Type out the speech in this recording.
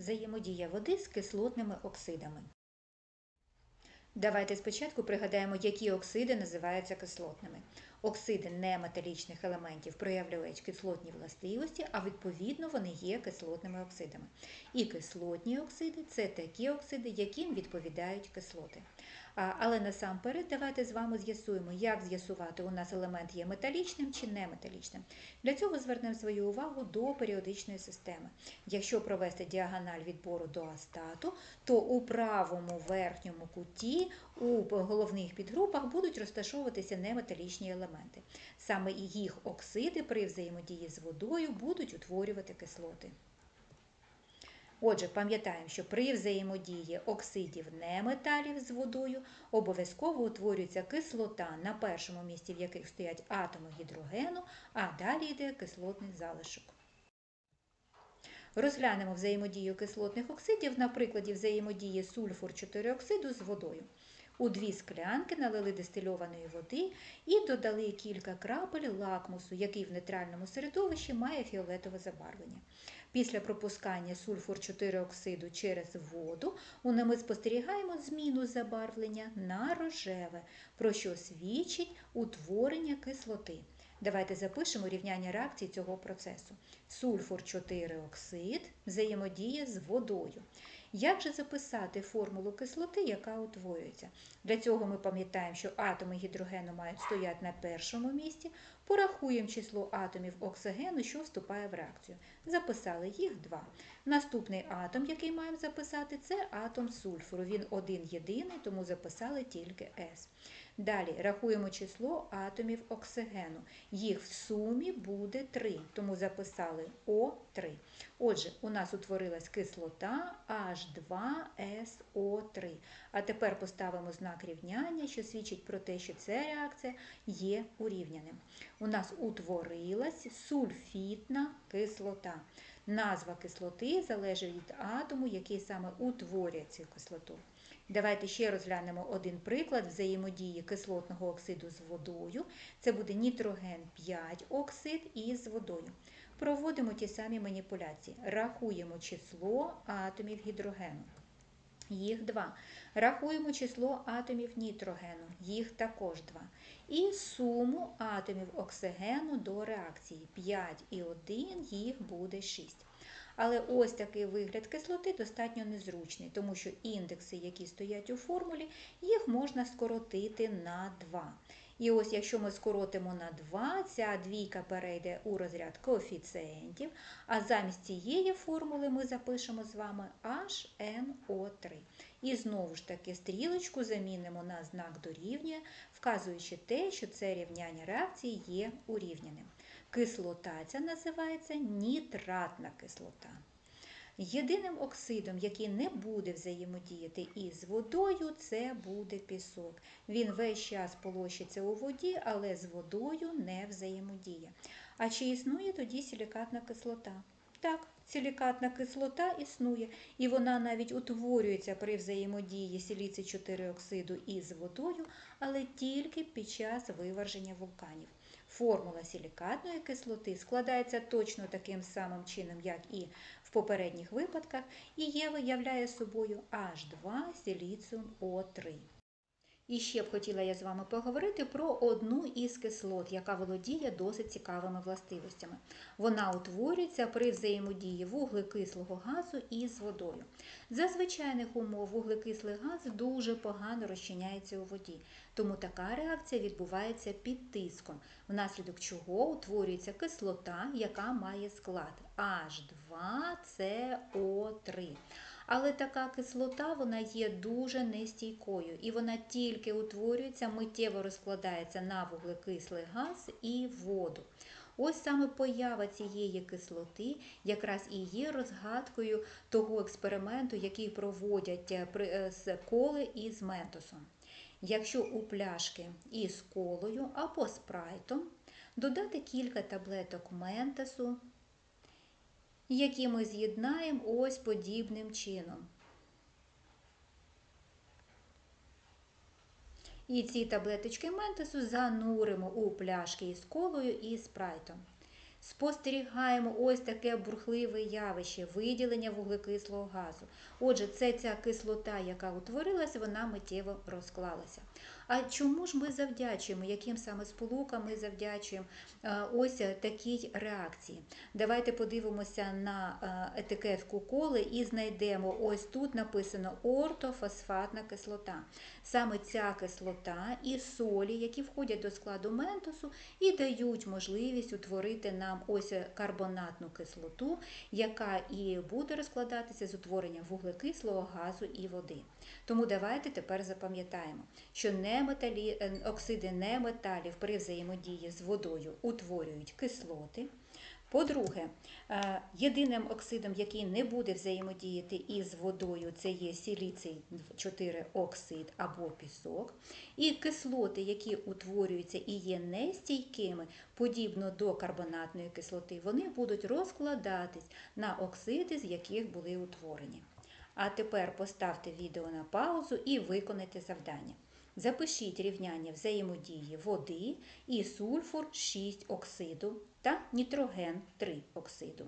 взаємодія води з кислотними оксидами. Давайте спочатку пригадаємо, які оксиди називаються кислотними. Оксиди неметалічних елементів проявляють кислотні властивості, а відповідно вони є кислотними оксидами. І кислотні оксиди це такі оксиди, яким відповідають кислоти. Але насамперед давайте з вами з'ясуємо, як з'ясувати, у нас елемент є металічним чи неметалічним. Для цього звернемо свою увагу до періодичної системи. Якщо провести діагональ відбору до астату, то у правому верхньому куті у головних підгрупах будуть розташовуватися неметалічні елементи. Саме їх оксиди при взаємодії з водою будуть утворювати кислоти. Отже, пам'ятаємо, що при взаємодії оксидів неметалів з водою обов'язково утворюється кислота, на першому місці в яких стоять атоми гідрогену, а далі йде кислотний залишок. Розглянемо взаємодію кислотних оксидів на прикладі взаємодії сульфур 4 оксиду з водою. У дві склянки налили дистильованої води і додали кілька крапель лакмусу, який в нейтральному середовищі має фіолетове забарвлення. Після пропускання сульфур 4 оксиду через воду ми спостерігаємо зміну забарвлення на рожеве, про що свідчить утворення кислоти. Давайте запишемо рівняння реакції цього процесу. Сульфур 4 оксид взаємодіє з водою. Як же записати формулу кислоти, яка утворюється? Для цього ми пам'ятаємо, що атоми гідрогену мають стояти на першому місці, порахуємо число атомів оксигену, що вступає в реакцію. Записали їх два. Наступний атом, який маємо записати, це атом сульфуру. Він один єдиний, тому записали тільки С. Далі рахуємо число атомів оксигену. Їх в сумі буде 3, тому записали О3. Отже, у нас утворилась кислота H2SO3. А тепер поставимо знак рівняння, що свідчить про те, що ця реакція є урівняним. У нас утворилась сульфітна кислота. Назва кислоти залежить від атому, який саме утворює цю кислоту. Давайте ще розглянемо один приклад взаємодії кислотного оксиду з водою. Це буде нітроген 5 оксид із водою. Проводимо ті самі маніпуляції. Рахуємо число атомів гідрогену. Їх два. Рахуємо число атомів нітрогену, їх також два. І суму атомів оксигену до реакції 5 і 1, їх буде 6. Але ось такий вигляд кислоти достатньо незручний, тому що індекси, які стоять у формулі, їх можна скоротити на 2. І ось, якщо ми скоротимо на 2, ця двійка перейде у розряд коефіцієнтів, а замість цієї формули ми запишемо з вами HNO3. І знову ж таки стрілочку замінимо на знак дорівнює, вказуючи те, що це рівняння реакції є урівняним. Кислота ця називається нітратна кислота. Єдиним оксидом, який не буде взаємодіяти із водою, це буде пісок. Він весь час полощиться у воді, але з водою не взаємодіє. А чи існує тоді силікатна кислота? Так, силікатна кислота існує, і вона навіть утворюється при взаємодії силіци 4 оксиду із водою, але тільки під час виверження вулканів. Формула силікатної кислоти складається точно таким самим чином, як і в попередніх випадках, і є виявляє собою H2 сіліціум О3. І ще б хотіла я з вами поговорити про одну із кислот, яка володіє досить цікавими властивостями. Вона утворюється при взаємодії вуглекислого газу із водою. За звичайних умов вуглекислий газ дуже погано розчиняється у воді, тому така реакція відбувається під тиском, внаслідок чого утворюється кислота, яка має склад H2CO3. Але така кислота вона є дуже нестійкою і вона тільки утворюється, миттєво розкладається на вуглекислий газ і воду. Ось саме поява цієї кислоти якраз і є розгадкою того експерименту, який проводять е, е, з коли і з ментосом. Якщо у пляшки із колою або спрайтом додати кілька таблеток ментосу, які ми з'єднаємо ось подібним чином. І ці таблеточки ментесу зануримо у пляшки із колою і спрайтом. Спостерігаємо ось таке бурхливе явище виділення вуглекислого газу. Отже, це ця кислота, яка утворилася, вона миттєво розклалася. А чому ж ми завдячуємо, яким саме сполукам ми завдячуємо е, ось такій реакції? Давайте подивимося на е, етикетку коли і знайдемо ось тут написано ортофосфатна кислота. Саме ця кислота і солі, які входять до складу ментосу, і дають можливість утворити нам ось карбонатну кислоту, яка і буде розкладатися з утворення вуглекислого газу і води. Тому давайте тепер запам'ятаємо, що неметалі, е, оксиди неметалів при взаємодії з водою утворюють кислоти. По-друге, е, єдиним оксидом, який не буде взаємодіяти із водою, це є сіліцій 4 оксид або пісок. І кислоти, які утворюються і є нестійкими, подібно до карбонатної кислоти, вони будуть розкладатись на оксиди, з яких були утворені. А тепер поставте відео на паузу і виконайте завдання. Запишіть рівняння взаємодії води і сульфур 6 оксиду та нітроген 3 оксиду.